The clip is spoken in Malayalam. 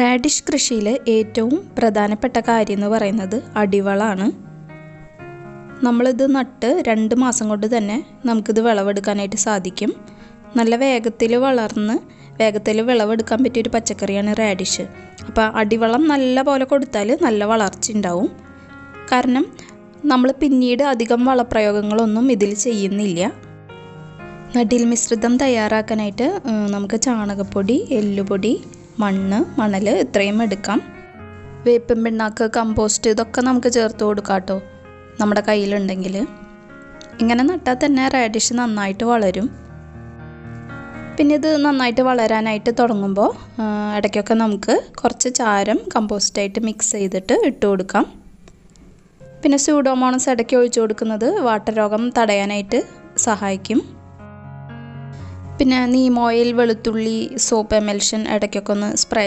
റാഡിഷ് കൃഷിയിൽ ഏറ്റവും പ്രധാനപ്പെട്ട കാര്യം എന്ന് പറയുന്നത് അടിവളമാണ് നമ്മളിത് നട്ട് രണ്ട് മാസം കൊണ്ട് തന്നെ നമുക്കിത് വിളവെടുക്കാനായിട്ട് സാധിക്കും. നല്ല വേഗത്തിൽ വളർന്ന് വേഗത്തിൽ വിളവെടുക്കാൻ പറ്റിയൊരു പച്ചക്കറിയാണ് റാഡിഷ്. അപ്പോൾ അടിവളം നല്ല പോലെ കൊടുത്താൽ നല്ല വളർച്ച ഉണ്ടാവും. കാരണം നമ്മൾ പിന്നീട് അധികം വളപ്രയോഗങ്ങളൊന്നും ഇതിൽ ചെയ്യുന്നില്ല. നടിൽ മിശ്രിതം തയ്യാറാക്കാനായിട്ട് നമുക്ക് ചാണകപ്പൊടി എല്ലുപൊടി മണ്ണ് മണൽ ഇത്രയും എടുക്കാം. വേപ്പൻ പിണ്ണാക്ക് കമ്പോസ്റ്റ് ഇതൊക്കെ നമുക്ക് ചേർത്ത് കൊടുക്കാം കേട്ടോ നമ്മുടെ കയ്യിലുണ്ടെങ്കിൽ ഇങ്ങനെ നട്ടാൽ തന്നെ റാഡിഷ് നന്നായിട്ട് വളരും. പിന്നെ ഇത് നന്നായിട്ട് വളരാനായിട്ട് തുടങ്ങുമ്പോൾ ഇടയ്ക്കൊക്കെ നമുക്ക് കുറച്ച് ചാരം കമ്പോസ്റ്റായിട്ട് മിക്സ് ചെയ്തിട്ട് ഇട്ട് കൊടുക്കാം. പിന്നെ സ്യൂഡോമോണസ് ഇടയ്ക്ക് ഒഴിച്ചു കൊടുക്കുന്നത് വാട്ടരോഗം തടയാനായിട്ട് സഹായിക്കും. പിന്നെ നീം ഓയിൽ വെളുത്തുള്ളി സോപ്പ് എമൽഷൻ ഇടയ്ക്കൊക്കെ ഒന്ന് സ്പ്രേ